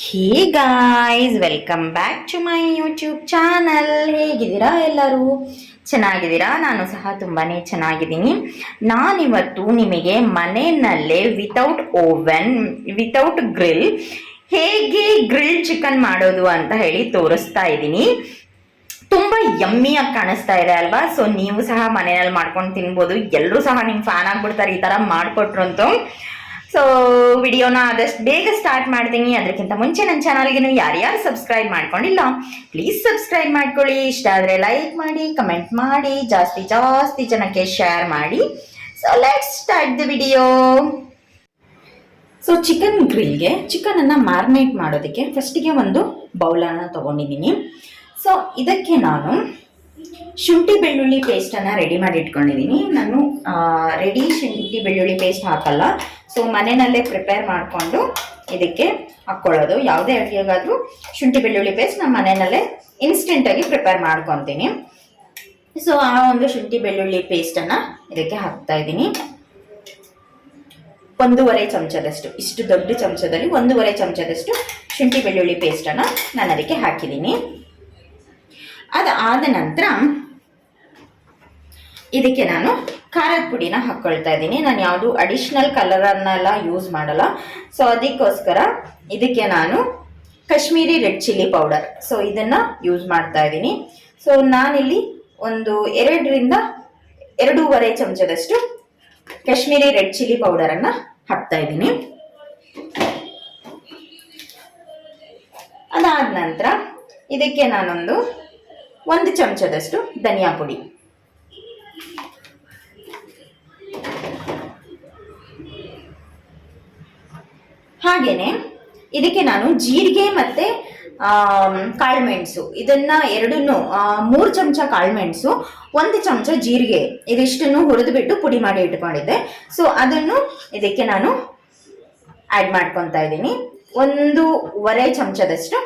Hey guys, welcome back to my YouTube channel. ಹೇಗಿದ್ದೀರಾ ಎಲ್ಲರೂ? ಚೆನ್ನಾಗಿದ್ದೀರಾ? ನಾನು ಸಹ ತುಂಬಾ ಚೆನ್ನಾಗಿದ್ದೀನಿ. ನಾನಿವತ್ತು ನಿಮಗೆ ಮನೆಯಲ್ಲೇ ವಿತೌಟ್ ಓವನ್ ವಿತೌಟ್ ಗ್ರಿಲ್ ಹೇಗೆ ಗ್ರಿಲ್ ಚಿಕನ್ ಮಾಡೋದು ಅಂತ ಹೇಳಿ ತೋರಿಸ್ತಾ ಇದ್ದೀನಿ. ತುಂಬಾ ಯಮ್ಮಿಯಾಗಿ ಕಾಣಿಸ್ತಾ ಇದೆ ಅಲ್ವಾ? ಸೊ ನೀವು ಸಹ ಮನೆಯಲ್ಲಿ ಮಾಡ್ಕೊಂಡು ತಿನ್ಬೋದು. ಎಲ್ಲರೂ ಸಹ ನಿಮ್ ಫ್ಯಾನ್ ಆಗ್ಬಿಡ್ತಾರೆ ಈ ಥರ ಮಾಡಿಕೊಟ್ರಂತೂ ಸೊ ವಿಡಿಯೋನ ಆದಷ್ಟು ಬೇಗ ಸ್ಟಾರ್ಟ್ ಮಾಡ್ತೀನಿ. ಅದಕ್ಕಿಂತ ಮುಂಚೆ ನನ್ನ ಚಾನಲ್ಗೆ ಯಾರ್ಯಾರು ಸಬ್ಸ್ಕ್ರೈಬ್ ಮಾಡ್ಕೊಂಡಿಲ್ಲ ಪ್ಲೀಸ್ ಸಬ್ಸ್ಕ್ರೈಬ್ ಮಾಡ್ಕೊಳ್ಳಿ. ಇಷ್ಟ ಆದರೆ ಲೈಕ್ ಮಾಡಿ ಕಮೆಂಟ್ ಮಾಡಿ, ಜಾಸ್ತಿ ಜಾಸ್ತಿ ಜನಕ್ಕೆ ಶೇರ್ ಮಾಡಿ. So let start the video so chicken ಗ್ರಿಲ್ಗೆ ಚಿಕನನ್ನು ಮ್ಯಾರಿನೇಟ್ ಮಾಡೋದಕ್ಕೆ ಫಸ್ಟಿಗೆ ಒಂದು ಬೌಲನ್ನು ತೊಗೊಂಡಿದ್ದೀನಿ. ಸೊ ಇದಕ್ಕೆ ನಾನು ಶುಂಠಿ ಬೆಳ್ಳುಳ್ಳಿ ಪೇಸ್ಟನ್ನು ರೆಡಿ ಮಾಡಿ ಇಟ್ಕೊಂಡಿದ್ದೀನಿ ನಾನು ರೆಡಿ ಶುಂಠಿ ಬೆಳ್ಳುಳ್ಳಿ ಪೇಸ್ಟ್ ಹಾಕಲ್ಲ. ಸೊ ಮನೆಯಲ್ಲೇ ಪ್ರಿಪೇರ್ ಮಾಡಿಕೊಂಡು ಇದಕ್ಕೆ ಹಾಕ್ಕೊಳ್ಳೋದು ಯಾವುದೇ ಅಡುಗೆಗಾದರೂ ಶುಂಠಿ ಬೆಳ್ಳುಳ್ಳಿ ಪೇಸ್ಟ್ ನಾನು ಮನೆಯಲ್ಲೇ ಇನ್ಸ್ಟೆಂಟಾಗಿ ಪ್ರಿಪೇರ್ ಮಾಡ್ಕೊತೀನಿ. ಸೊ ಆ ಒಂದು ಶುಂಠಿ ಬೆಳ್ಳುಳ್ಳಿ ಪೇಸ್ಟನ್ನು ಇದಕ್ಕೆ ಹಾಕ್ತಾ ಇದ್ದೀನಿ ಒಂದೂವರೆ ಚಮಚದಷ್ಟು, ಇಷ್ಟು ದೊಡ್ಡ ಚಮಚದಲ್ಲಿ ಒಂದೂವರೆ ಚಮಚದಷ್ಟು ಶುಂಠಿ ಬೆಳ್ಳುಳ್ಳಿ ಪೇಸ್ಟನ್ನು ನಾನು ಅದಕ್ಕೆ ಹಾಕಿದ್ದೀನಿ ಅದಾದ ನಂತರ ಇದಕ್ಕೆ ನಾನು ಖಾರದ ಪುಡಿನ ಹಾಕ್ಕೊಳ್ತಾ ಇದ್ದೀನಿ. ನಾನು ಯಾವುದು ಅಡಿಷ್ನಲ್ ಕಲರನ್ನೆಲ್ಲ ಯೂಸ್ ಮಾಡಲ್ಲ. ಸೊ ಅದಕ್ಕೋಸ್ಕರ ಇದಕ್ಕೆ ನಾನು Kashmiri red chilli powder so ಇದನ್ನು ಯೂಸ್ ಮಾಡ್ತಾ ಇದ್ದೀನಿ. ಸೊ ನಾನಿಲ್ಲಿ ಒಂದು ಎರಡರಿಂದ ಎರಡೂವರೆ ಚಮಚದಷ್ಟು ಕಾಶ್ಮೀರಿ ರೆಡ್ ಚಿಲ್ಲಿ ಪೌಡರನ್ನು ಹಾಕ್ತಾ ಇದ್ದೀನಿ. ಅದಾದ ನಂತರ ಇದಕ್ಕೆ ನಾನೊಂದು ಒಂದು ಚಮಚದಷ್ಟು ಧನಿಯಾ ಪುಡಿ. ಹಾಗೇನೆ, ಇದಕ್ಕೆ ನಾನು ಜೀರಿಗೆ ಮತ್ತೆ ಕಾಳುಮೆಣಸು. ಇದನ್ನ ಎರಡನ್ನು ಮೂರು ಚಮಚ ಕಾಳುಮೆಣಸು, ಒಂದು ಚಮಚ ಜೀರಿಗೆ, ಇದಿಷ್ಟನ್ನು ಹುರಿದು ಬಿಟ್ಟು ಪುಡಿ ಮಾಡಿ ಇಟ್ಕೊಂಡಿದ್ದೆ. ಸೊ ಅದನ್ನು ಇದಕ್ಕೆ ನಾನು ಆ್ಯಡ್ ಮಾಡ್ಕೊತಾ ಇದ್ದೀನಿ. ಒಂದೂವರೆ ಚಮಚದಷ್ಟು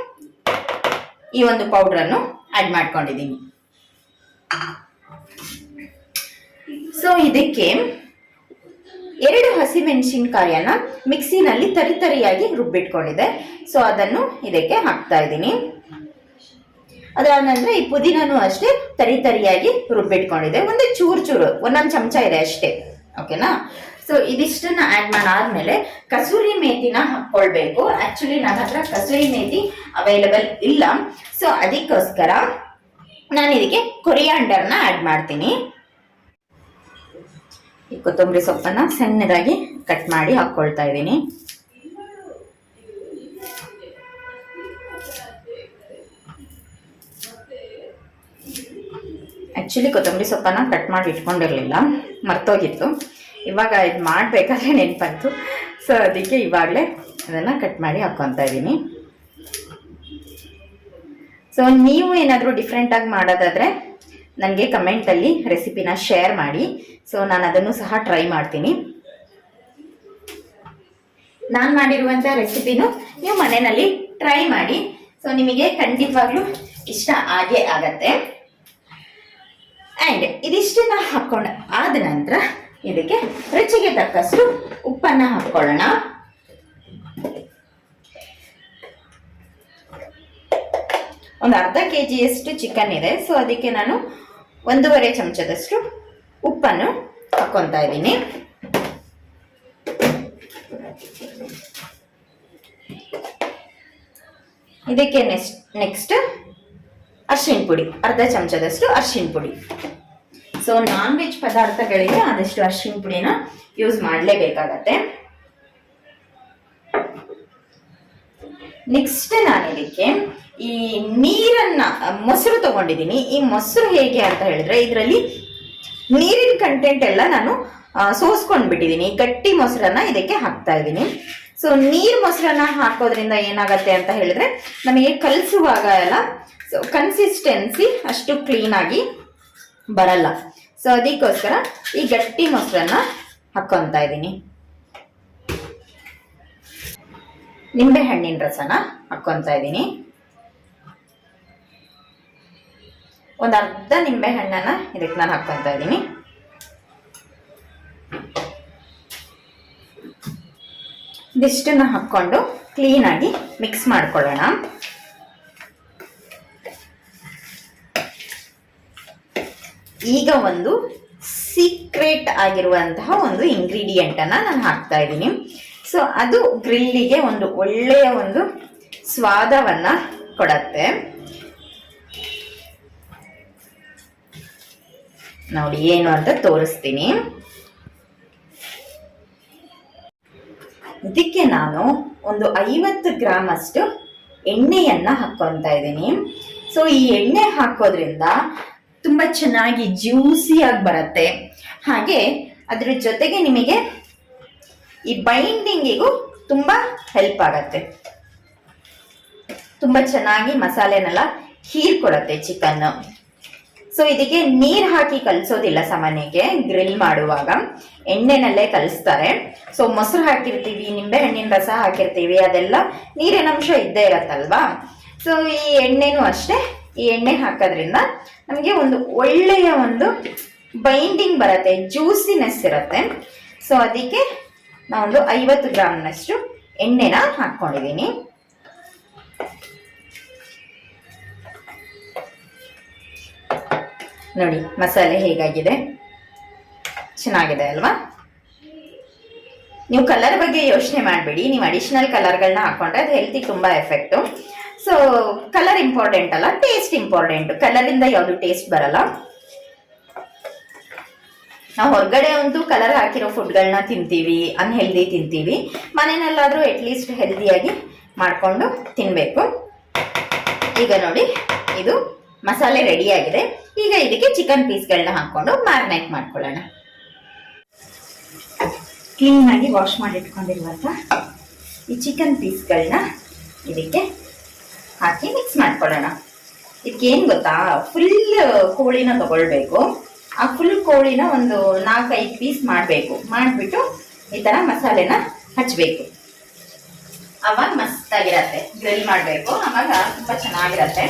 ಈ ಒಂದು ಪೌಡ್ರನ್ನು ಆ್ಯಡ್ ಮಾಡ್ಕೊಂಡಿದ್ದೀನಿ ಸೊ ಇದಕ್ಕೆ ಎರಡು ಹಸಿಮೆಣಸಿನಕಾಯಿಯನ್ನು ಮಿಕ್ಸಿನಲ್ಲಿ ತರಿತರಿಯಾಗಿ ರುಬ್ಬಿಟ್ಕೊಂಡಿದೆ. ಸೊ ಅದನ್ನು ಇದಕ್ಕೆ ಹಾಕ್ತಾ ಇದ್ದೀನಿ. ಅದಾದ ನಂತರ ಈ ಪುದೀನೂ ಅಷ್ಟೇ ತರಿತರಿಯಾಗಿ ರುಬ್ಬಿಟ್ಕೊಂಡಿದೆ. ಒಂದು ಚೂರು ಚೂರು, ಒಂದೊಂದು ಚಮಚ ಇದೆ ಅಷ್ಟೇ. ಓಕೆನಾ ಸೊ ಇದಿಷ್ಟನ್ನ ಆ್ಯಡ್ ಮಾಡಾದ್ಮೇಲೆ ಕಸೂರಿ ಮೇತಿನ ಹಾಕ್ಕೊಳ್ಬೇಕು. ಆಕ್ಚುಲಿ ನನ್ನ ಹತ್ರ ಕಸೂರಿ ಮೇತಿ ಅವೈಲಬಲ್ ಇಲ್ಲ. ಸೊ ಅದಕ್ಕೋಸ್ಕರ ನಾನು ಇದಕ್ಕೆ ಕೊರಿಯಾಂಡರ್ನ ಆ್ಯಡ್ ಮಾಡ್ತೀನಿ. ಈ ಕೊತ್ತಂಬರಿ ಸೊಪ್ಪನ್ನ ಸಣ್ಣದಾಗಿ ಕಟ್ ಮಾಡಿ ಹಾಕ್ಕೊಳ್ತಾ ಇದ್ದೀನಿ. ಆ್ಯಕ್ಚುಲಿ ಕೊತ್ತಂಬರಿ ಸೊಪ್ಪನ್ನ ಕಟ್ ಮಾಡಿ ಇಟ್ಕೊಂಡಿರಲಿಲ್ಲ. ಮರ್ತೋಗಿತ್ತು. ಇವಾಗ ಇದು ಮಾಡಬೇಕಾದ್ರೆ ನೆನಪಾಯ್ತು ಸೊ ಅದಕ್ಕೆ ಇವಾಗಲೇ ಅದನ್ನು ಕಟ್ ಮಾಡಿ ಹಾಕ್ಕೊತಾ ಇದ್ದೀನಿ. ಸೊ ನೀವು ಏನಾದರೂ ಡಿಫ್ರೆಂಟಾಗಿ ಮಾಡೋದಾದರೆ ನನಗೆ ಕಮೆಂಟಲ್ಲಿ ರೆಸಿಪಿನ ಶೇರ್ ಮಾಡಿ. ಸೊ ನಾನು ಅದನ್ನು ಸಹ ಟ್ರೈ ಮಾಡ್ತೀನಿ. ನಾನು ಮಾಡಿರುವಂಥ ರೆಸಿಪಿನೂ ನೀವು ಮನೆಯಲ್ಲಿ ಟ್ರೈ ಮಾಡಿ. ಸೊ ನಿಮಗೆ ಖಂಡಿತವಾಗ್ಲೂ ಇಷ್ಟ ಆಗೇ ಆಗತ್ತೆ. ಆ್ಯಂಡ್ ಇದಿಷ್ಟನ್ನ ಹಾಕ್ಕೊಂಡು ಆದ ನಂತರ ಇದಕ್ಕೆ ರುಚಿಗೆ ತಕ್ಕಷ್ಟು ಉಪ್ಪನ್ನ ಹಾಕ್ಕೊಳ್ಳೋಣ ಒಂದು ಅರ್ಧ ಕೆ ಜಿಯಷ್ಟು ಚಿಕನ್ ಇದೆ. ಸೊ ಅದಕ್ಕೆ ನಾನು ಒಂದೂವರೆ ಚಮಚದಷ್ಟು ಉಪ್ಪನ್ನು ಹಾಕ್ಕೊತಾ ಇದ್ದೀನಿ. ಇದಕ್ಕೆ ನೆಕ್ಸ್ಟ್ ನೆಕ್ಸ್ಟ್ ಅರ್ಶಿಣ ಪುಡಿ. ಅರ್ಧ ಚಮಚದಷ್ಟು ಅರ್ಶಿಣ ಪುಡಿ. ಸೊ ನಾನ್ ವೆಜ್ ಪದಾರ್ಥಗಳಿಗೆ ಆದಷ್ಟು ಅರ್ಶಿನ ಪುಡಿನ ಯೂಸ್ ಮಾಡಲೇಬೇಕಾಗತ್ತೆ. ನೆಕ್ಸ್ಟ್ ನಾನು ಇದಕ್ಕೆ ಈ ನೀರನ್ನ, ಮೊಸರು ತಗೊಂಡಿದ್ದೀನಿ. ಈ ಮೊಸರು ಹೇಗೆ ಅಂತ ಹೇಳಿದ್ರೆ, ಇದರಲ್ಲಿ ನೀರಿನ ಕಂಟೆಂಟ್ ಎಲ್ಲ ನಾನು ಸೋಸ್ಕೊಂಡ್ ಬಿಟ್ಟಿದ್ದೀನಿ ಗಟ್ಟಿ ಮೊಸರನ್ನ ಇದಕ್ಕೆ ಹಾಕ್ತಾ ಇದ್ದೀನಿ. ಸೊ ನೀರ್ ಮೊಸರನ್ನ ಹಾಕೋದ್ರಿಂದ ಏನಾಗತ್ತೆ ಅಂತ ಹೇಳಿದ್ರೆ, ನಮಗೆ ಕಲಿಸುವಾಗ ಎಲ್ಲ ಸೊ ಕನ್ಸಿಸ್ಟೆನ್ಸಿ ಅಷ್ಟು ಕ್ಲೀನ್ ಆಗಿ ಬರಲ್ಲ. ಸೊ ಅದಕ್ಕೋಸ್ಕರ ಈ ಗಟ್ಟಿ ಮೊಸರನ್ನ ಹಾಕೊಂತ ಇದ್ದೀನಿ. ನಿಂಬೆ ಹಣ್ಣಿನ ರಸನ ಹಾಕೊಂತ ಇದ್ದೀನಿ. ಒಂದು ಅರ್ಧ ನಿಂಬೆ ಹಣ್ಣನ್ನ ಇದಕ್ಕೆ ನಾನು ಹಾಕೊಂತ ಇದ್ದೀನಿ. ಇದಿಷ್ಟನ್ನ ಹಾಕ್ಕೊಂಡು ಕ್ಲೀನಾಗಿ ಮಿಕ್ಸ್ ಮಾಡ್ಕೊಳ್ಳೋಣ. ಈಗ ಒಂದು ಸೀಕ್ರೆಟ್ ಆಗಿರುವಂತಹ ಒಂದು ಇಂಗ್ರೀಡಿಯೆಂಟ್ ಅನ್ನ ನಾನು ಹಾಕ್ತಾ ಇದ್ದೀನಿ. ಸೊ ಅದು ಗ್ರಿಲ್ಲಿಗೆ ಒಂದು ಒಳ್ಳೆಯ ಒಂದು ಸ್ವಾದವನ್ನ ಕೊಡತ್ತೆ. ನೋಡಿ, ಏನು ಅಂತ ತೋರಿಸ್ತೀನಿ. ಇದಕ್ಕೆ ನಾನು ಒಂದು ಐವತ್ತು ಗ್ರಾಮ್ ಅಷ್ಟು ಎಣ್ಣೆಯನ್ನ ಹಾಕೊಂತ ಇದ್ದೀನಿ. ಸೊ ಈ ಎಣ್ಣೆ ಹಾಕೋದ್ರಿಂದ ತುಂಬಾ ಚೆನ್ನಾಗಿ ಜ್ಯೂಸಿಯಾಗಿ ಬರುತ್ತೆ. ಹಾಗೆ ಅದ್ರ ಜೊತೆಗೆ ನಿಮಗೆ ಈ ಬೈಂಡಿಂಗಿಗೂ ತುಂಬ ಹೆಲ್ಪ್ ಆಗತ್ತೆ. ತುಂಬ ಚೆನ್ನಾಗಿ ಮಸಾಲೆನೆಲ್ಲ ಹೀರ್ಕೊಡತ್ತೆ ಚಿಕನ್. ಸೊ ಇದಕ್ಕೆ ನೀರ್ ಹಾಕಿ ಕಲ್ಸೋದಿಲ್ಲ ಸಾಮಾನ್ಯಕ್ಕೆ, ಗ್ರಿಲ್ ಮಾಡುವಾಗ. ಎಣ್ಣೆನಲ್ಲೇ ಕಲಿಸ್ತಾರೆ. ಸೊ ಮೊಸರು ಹಾಕಿರ್ತೀವಿ ನಿಂಬೆ ಹಣ್ಣಿನ ರಸ ಹಾಕಿರ್ತೀವಿ, ಅದೆಲ್ಲ ನೀರಿನ ಅಂಶ ಇದ್ದೇ ಇರತ್ತಲ್ವಾ? ಸೊ ಈ ಎಣ್ಣೆನೂ ಅಷ್ಟೇ ಈ ಎಣ್ಣೆ ಹಾಕೋದ್ರಿಂದ ನಮಗೆ ಒಂದು ಒಳ್ಳೆಯ ಒಂದು ಬೈಂಡಿಂಗ್ ಬರುತ್ತೆ ಜ್ಯೂಸಿನೆಸ್ ಇರುತ್ತೆ. ಸೊ ಅದಕ್ಕೆ ನಾವೊಂದು ಐವತ್ತು ಗ್ರಾಮ್ನಷ್ಟು ಎಣ್ಣೆನ ಹಾಕ್ಕೊಂಡಿದ್ದೀನಿ ನೋಡಿ, ಮಸಾಲೆ ಹೇಗಾಗಿದೆ? ಚೆನ್ನಾಗಿದೆ ಅಲ್ವಾ? ನೀವು ಕಲರ್ ಬಗ್ಗೆ ಯೋಚನೆ ಮಾಡಬೇಡಿ. ನೀವು ಅಡಿಷನಲ್ ಕಲರ್ಗಳನ್ನ ಹಾಕೊಂಡ್ರೆ ಅದು ಹೆಲ್ತಿಗೆ ತುಂಬ ಎಫೆಕ್ಟು ಸೊ ಕಲರ್ ಇಂಪಾರ್ಟೆಂಟ್ ಅಲ್ಲ? ಟೇಸ್ಟ್ ಇಂಪಾರ್ಟೆಂಟ್ ಕಲರಿಂದ ಯಾವುದು ಟೇಸ್ಟ್ ಬರಲ್ಲ? ನಾವು ಹೊರಗಡೆ ಒಂದು ಕಲರ್ ಹಾಕಿರೋ ಫುಡ್ಗಳನ್ನ ತಿಂತೀವಿ ಅನ್ಹೆಲ್ದಿ ತಿಂತೀವಿ. ಮನೆಯಲ್ಲಾದರೂ ಅಟ್ಲೀಸ್ಟ್ ಹೆಲ್ದಿಯಾಗಿ ಮಾಡಿಕೊಂಡು ತಿನ್ನಬೇಕು ಈಗ ನೋಡಿ, ಇದು ಮಸಾಲೆ ರೆಡಿ ಆಗಿದೆ. ಈಗ ಇದಕ್ಕೆ ಚಿಕನ್ ಪೀಸ್ಗಳನ್ನ ಹಾಕೊಂಡು ಮ್ಯಾರಿನೇಟ್ ಮಾಡ್ಕೊಳ್ಳೋಣ. ಕ್ಲೀನ್ ಆಗಿ ವಾಶ್ ಮಾಡಿ ಇಟ್ಕೊಂಡಿರುವಂತ ಈ ಚಿಕನ್ ಪೀಸ್ಗಳನ್ನ ಇದಕ್ಕೆ ಹಾಕಿ ಮಿಕ್ಸ್ ಮಾಡ್ಕೊಳ್ಳೋಣ. ಇದಕ್ಕೇನು ಗೊತ್ತಾ? ಫುಲ್ ಕೋಳಿನ ತಗೊಳ್ಬೇಕು. ಆ ಫುಲ್ ಕೋಳಿನ ಒಂದು ನಾಲ್ಕೈದು ಪೀಸ್ ಮಾಡಬೇಕು. ಮಾಡಿಬಿಟ್ಟು ಈ ತರ ಮಸಾಲೆನ ಹಚ್ಚಬೇಕು ಅವಾಗ ಮಸ್ತಾಗಿರತ್ತೆ. ಗ್ರಿಲ್ ಮಾಡಬೇಕು. ಅವಾಗ ತುಂಬಾ ಚೆನ್ನಾಗಿರತ್ತೆ.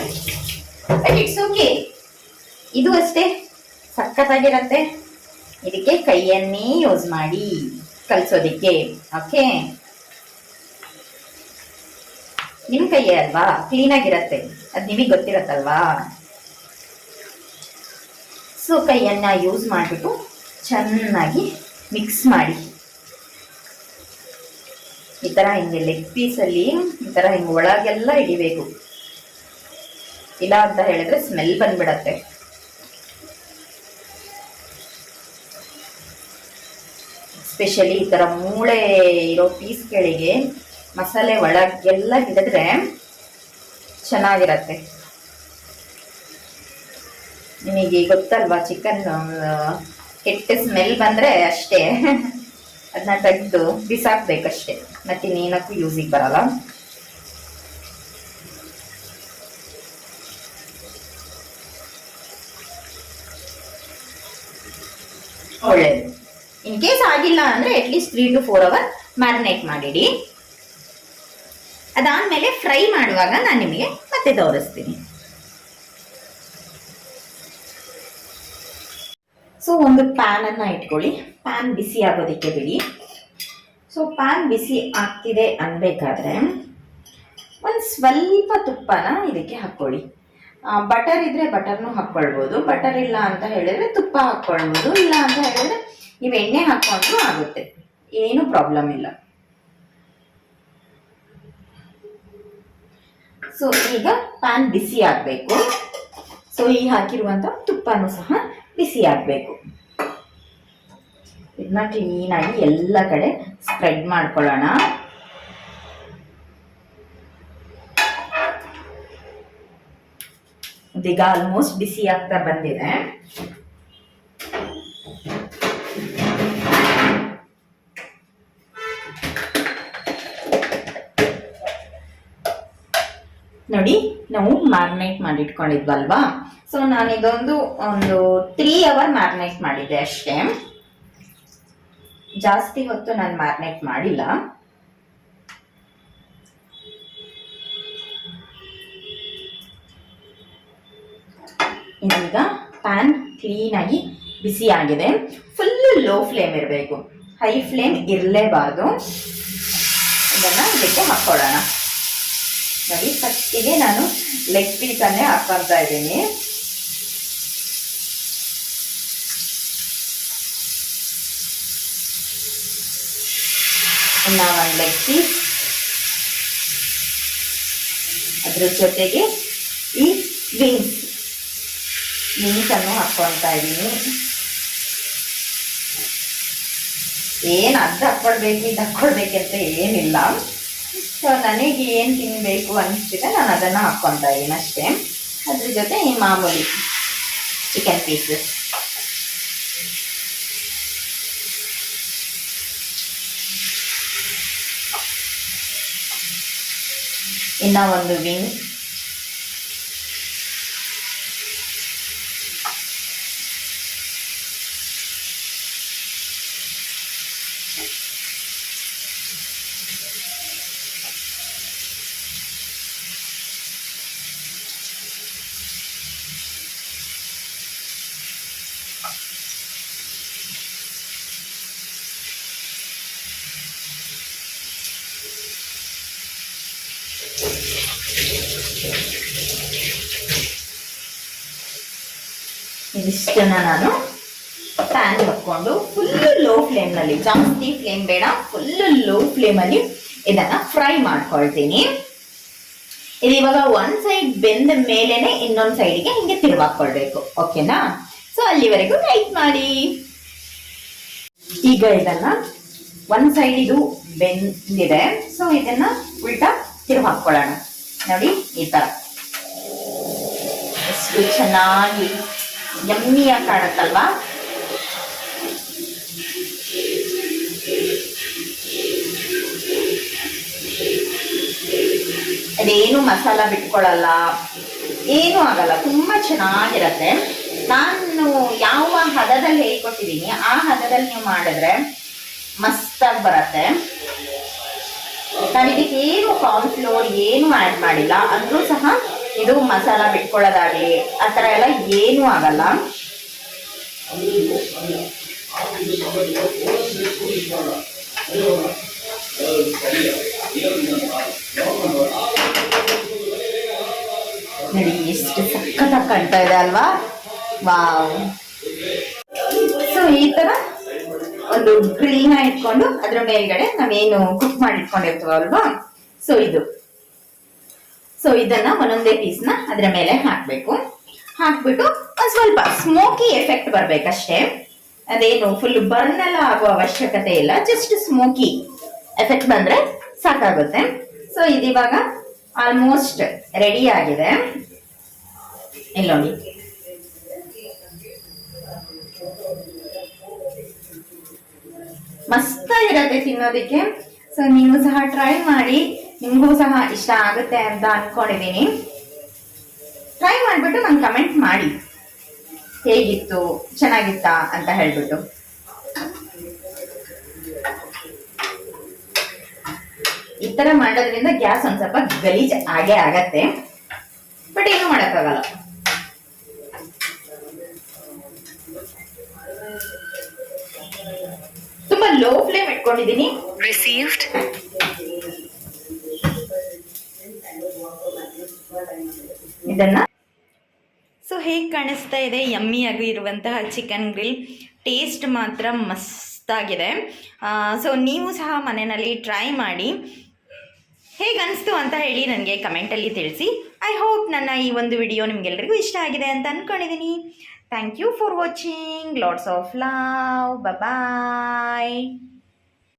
ಇಟ್ಸ್ ಓಕೆ ಇದು ಅಷ್ಟೇ. ಸಖತ್ತಾಗಿರತ್ತೆ. ಇದಕ್ಕೆ ಕೈಯನ್ನೇ ಯೂಸ್ ಮಾಡಿ ಕಲಿಸೋದಕ್ಕೆ. ಓಕೆ ನಿಮ್ ಕೈಯೇ ಅಲ್ವಾ? ಕ್ಲೀನ್ ಆಗಿರತ್ತೆ. ಅದ್ ನಿಮಗೆ ಗೊತ್ತಿರತ್ತಲ್ವಾ? ಸೊ ಕೈಯನ್ನ ಯೂಸ್ ಮಾಡಿಬಿಟ್ಟು ಚೆನ್ನಾಗಿ ಮಿಕ್ಸ್ ಮಾಡಿ. ಈ ತರ ಹಿಂಗೆ ಲೆಗ್ ಪೀಸಲ್ಲಿ ಈ ತರ ಹಿಂಗೆ ಒಳಗೆಲ್ಲ ಹಿಡಿಬೇಕು. ಇಲ್ಲ ಅಂತ ಹೇಳಿದ್ರೆ ಸ್ಮೆಲ್ ಬಂದ್ಬಿಡತ್ತೆ. ಸ್ಪೆಷಲಿ ಈ ತರ ಮೂಳೆ ಇರೋ ಪೀಸ್ಗಳಿಗೆ ಮಸಾಲೆ ಒಳಗೆಲ್ಲ ಹಿಡಿದ್ರೆ ಚೆನ್ನಾಗಿರತ್ತೆ. ನಿಮಗೆ ಗೊತ್ತಲ್ವಾ ಚಿಕನ್ ಕೆಟ್ಟ ಸ್ಮೆಲ್ ಬಂದರೆ ಅಷ್ಟೇ. ಅದನ್ನ ತೆಗೆದು ಬಿಸಾಕ್ಬೇಕಷ್ಟೇ. ಮತ್ತೆ ಇನ್ನೇನಕ್ಕೂ ಯೂಸಿಗೆ ಬರಲ್ಲ. ಒಳ್ಳೇದು. ಇನ್ ಕೇಸ್ ಆಗಿಲ್ಲ ಅಂದರೆ at least three to four hour marinate ಮಾಡಿಡಿ. ಅದಾದ್ಮೇಲೆ ಫ್ರೈ ಮಾಡುವಾಗ ನಾನು ನಿಮಗೆ ಮತ್ತೆ ತೋರಿಸ್ತೀನಿ. ಸೊ ಒಂದು ಪ್ಯಾನನ್ನು ಇಟ್ಕೊಳ್ಳಿ. ಪ್ಯಾನ್ ಬಿಸಿ ಆಗೋದಕ್ಕೆ ಬಿಡಿ. ಸೊ ಪ್ಯಾನ್ ಬಿಸಿ ಆಗ್ತಿದೆ ಅನ್ಬೇಕಾದ್ರೆ ಒಂದು ಸ್ವಲ್ಪ ತುಪ್ಪನ ಇದಕ್ಕೆ ಹಾಕ್ಕೊಳ್ಳಿ. ಬಟರ್ ಇದ್ರೆ ಬಟರ್ನು ಹಾಕ್ಕೊಳ್ಬೋದು. ಬಟರ್ ಇಲ್ಲ ಅಂತ ಹೇಳಿದ್ರೆ ತುಪ್ಪ ಹಾಕ್ಕೊಳ್ಬೋದು. ಇಲ್ಲ ಅಂತ ಹೇಳಿದ್ರೆ ನೀವು ಎಣ್ಣೆ ಹಾಕ್ಕೊಂಡ್ರೂ ಆಗುತ್ತೆ. ಏನು ಪ್ರಾಬ್ಲಮ್ ಇಲ್ಲ. ಸೊ ಈಗ ಪ್ಯಾನ್ ಬಿಸಿ ಆಗಬೇಕು. ಸೊ ಈ ಹಾಕಿರುವಂಥ ತುಪ್ಪನೂ ಸಹ ಬಿಸಿ ಆಗಬೇಕು. ಇದನ್ನ ಕ್ಲೀನಾಗಿ ಎಲ್ಲ ಕಡೆ ಸ್ಪ್ರೆಡ್ ಮಾಡ್ಕೊಳ್ಳೋಣ. ಇದೀಗ ಆಲ್ಮೋಸ್ಟ್ ಬಿಸಿ ಆಗ್ತಾ ಬಂದಿದೆ. ನೋಡಿ, ನಾವು ಮ್ಯಾರಿನೇಟ್ ಮಾಡಿ ಇಟ್ಕೊಂಡಿದ್ವಲ್ವಾ ಸೊ ನಾನು ಇದೊಂದು ಒಂದು ತ್ರೀ ಅವರ್ ಮ್ಯಾರಿನೇಟ್ ಮಾಡಿದ್ದೆ ಅಷ್ಟೇ. ಜಾಸ್ತಿ ಹೊತ್ತು ನಾನು ಮ್ಯಾರಿನೇಟ್ ಮಾಡಿಲ್ಲ. ಇದೀಗ ಪ್ಯಾನ್ ಕ್ಲೀನಾಗಿ ಬಿಸಿ ಆಗಿದೆ. ಫುಲ್ ಲೋ ಫ್ಲೇಮ್ ಇರಬೇಕು. ಹೈ ಫ್ಲೇಮ್ ಇರಲೇಬಾರ್ದು. ಇದನ್ನು ಇದಕ್ಕೆ ಹಾಕ್ಕೊಳ್ಳೋಣ ನೋಡಿ. ಫಸ್ಟಿಗೆ ನಾನು ಲೆಗ್ ಪೀಸನ್ನೇ ಹಾಕ್ಕೊತಾ ಇದ್ದೀನಿ. ಒಂದು ಲೆಗ್ ಪೀಸ್ ಅದ್ರ ಜೊತೆಗೆ ಈ ವಿಂಗ್ಸ್ ವಿಂಗ್ಸ್ ಅನ್ನು ಹಾಕ್ಕೊಳ್ತಾ ಇದ್ದೀನಿ. ಏನು ಅರ್ಧ ಹಾಕ್ಕೊಳ್ಬೇಕು, ಇದು ಹಾಕ್ಕೊಳ್ಬೇಕಂತ ಏನಿಲ್ಲ. ಸೊ ನನಗೆ ಏನು ತಿನ್ನಬೇಕು ಅನಿಸ್ತಿದೆ ನಾನು ಅದನ್ನು ಹಾಕ್ಕೊತಾ ಇದ್ದೀನಿ ಅಷ್ಟೇ. ಅದ್ರ ಜೊತೆ ಈ ಮಾಮೂಲಿ ಚಿಕನ್ ಪೀಸಸ್ ಇನ್ನ ಒಂದು ವಿಂಗ್ ಇದಿಷ್ಟನ್ನ ನಾನು ಪ್ಯಾನ್ ಹಾಕೊಂಡು ಫುಲ್ ಲೋ ಫ್ಲೇಮ್ನಲ್ಲಿ ಜಾಸ್ತಿ ಫ್ಲೇಮ್ ಬೇಡ ಫುಲ್ ಲೋ ಫ್ಲೇಮಲ್ಲಿ ಇದನ್ನ ಫ್ರೈ ಮಾಡ್ಕೊಳ್ತೀನಿ. ಇದು ಇವಾಗ ಒಂದ್ ಸೈಡ್ ಬೆಂದ ಮೇಲೆನೆ ಇನ್ನೊಂದ್ ಸೈಡಿಗೆ ಹಿಂಗೆ ತಿರುವಾಕೊಳ್ಬೇಕು ಓಕೆನಾ ಸೊ ಅಲ್ಲಿವರೆಗೂ ಟೈಟ್ ಮಾಡಿ. ಈಗ ಇದನ್ನ ಒಂದ್ ಸೈಡ್ ಇದು ಬೆಂದಿದೆ ಸೊ ಇದನ್ನ ಉಲ್ಟಾ ತಿರುವು ಹಾಕೊಳ್ಳೋಣ ನೋಡಿ, ಈ ತರ. ಎಷ್ಟು ಚೆನ್ನಾಗಿ ಎಮ್ಮಿಯಾಗಿ ಕಾಣುತ್ತಲ್ವಾ? ಅದೇನು ಮಸಾಲ ಬಿಟ್ಕೊಳ್ಳಲ್ಲ, ಏನೂ ಆಗಲ್ಲ, ತುಂಬಾ ಚೆನ್ನಾಗಿರತ್ತೆ. ನಾನು ಯಾವ ಹದದಲ್ಲಿ ಹೇಳ್ಕೊಟ್ಟಿದ್ದೀನಿ, ಆ ಹದದಲ್ಲಿ ನೀವು ಮಾಡಿದ್ರೆ ಮಸ್ತಾಗಿ ಬರತ್ತೆ. ನಾನು ಇದಕ್ಕೆ ಏನು ಕಾರ್ನ್ಫ್ಲೋರ್ ಏನು ಆ್ಯಡ್ ಮಾಡಿಲ್ಲ, ಅಂದರೂ ಸಹ ಇದು ಮಸಾಲ ಬಿಟ್ಕೊಳ್ಳೋದಾಗಲಿ, ಆ ಥರ ಎಲ್ಲ ಏನೂ ಆಗಲ್ಲ. ನೋಡಿ, ಎಷ್ಟು ಸಖತ್ತಾಗಿ ಕಾಣ್ತಾ ಇದೆ ಅಲ್ವಾ? ವಾವ್. ಸೊ ಈ ತರ ಒಂದು ಗ್ರಿಲ್ನ ಇಟ್ಕೊಂಡು ಅದ್ರ ಮೇಲ್ಗಡೆ ನಾವೇನು ಕುಕ್ ಮಾಡಿ ಇಟ್ಕೊಂಡಿರ್ತೀವಲ್ವಾ ಸೊ ಇದು. ಸೊ ಇದನ್ನ ಒಂದೊಂದೇ ಪೀಸ್ನ ಅದ್ರ ಮೇಲೆ ಹಾಕ್ಬೇಕು. ಹಾಕ್ಬಿಟ್ಟು ಒಂದ್ ಸ್ವಲ್ಪ ಸ್ಮೋಕಿ ಎಫೆಕ್ಟ್ ಬರ್ಬೇಕಷ್ಟೇ. ಅದೇನು ಫುಲ್ ಬರ್ನ್ ಎಲ್ಲ ಆಗುವ ಅವಶ್ಯಕತೆ ಇಲ್ಲ ಜಸ್ಟ್ ಸ್ಮೋಕಿ ಎಫೆಕ್ಟ್ ಬಂದ್ರೆ ಸಾಕಾಗುತ್ತೆ. ಸೊ ಇದಿವಾಗ ಆಲ್ಮೋಸ್ಟ್ ರೆಡಿ ಆಗಿದೆ. ಇಲ್ಲಿ ನೋಡಿ ಇರತ್ತೆ ತಿನ್ನೋದಕ್ಕೆ. ಸೊ ನೀವು ಸಹ ಟ್ರೈ ಮಾಡಿ. ನಿಮಗೂ ಸಹ ಇಷ್ಟ ಆಗುತ್ತೆ ಅಂತ ಅನ್ಕೊಂಡಿದ್ದೀನಿ ಟ್ರೈ ಮಾಡಿಬಿಟ್ಟು ನಂಗೆ ಕಮೆಂಟ್ ಮಾಡಿ. ಹೇಗಿತ್ತು? ಚೆನ್ನಾಗಿತ್ತಾ ಅಂತ ಹೇಳ್ಬಿಟ್ಟು. ಈ ತರ ಮಾಡೋದ್ರಿಂದ ಗ್ಯಾಸ್ ಒಂದ್ ಸ್ವಲ್ಪ ಗಲೀಜ್ ಆಗೇ ಆಗತ್ತೆ. ಬಟ್ ಏನು ಮಾಡಕ್ಕಾಗಲ್ಲ. ಲೋ ಫ್ಲೇಮ್ ಇಟ್ಕೊಂಡಿದ್ದೀನಿ. ರಿಸೀವ್ಡ್ ಇದನ್ನ. ಸೊ ಹೇಗೆ ಕಾಣಿಸ್ತಾ ಇದೆ? ಯಮ್ಮಿಯಾಗಿ ಇರುವಂತಹ ಚಿಕನ್ ಗ್ರಿಲ್ ಟೇಸ್ಟ್ ಮಾತ್ರ ಮಸ್ತಾಗಿದೆ ಸೊ ನೀವು ಸಹ ಮನೆಯಲ್ಲಿ ಟ್ರೈ ಮಾಡಿ. ಹೇಗೆ ಅನಿಸ್ತು ಅಂತ ಹೇಳಿ ನನಗೆ ಕಮೆಂಟಲ್ಲಿ ತಿಳಿಸಿ. ಐ ಹೋಪ್ ನನ್ನ ಈ ಒಂದು ವಿಡಿಯೋ ನಿಮಗೆಲ್ಲರಿಗೂ ಇಷ್ಟ ಆಗಿದೆ ಅಂತ ಅಂದ್ಕೊಂಡಿದ್ದೀನಿ Thank you for watching. Lots of love. Bye-bye.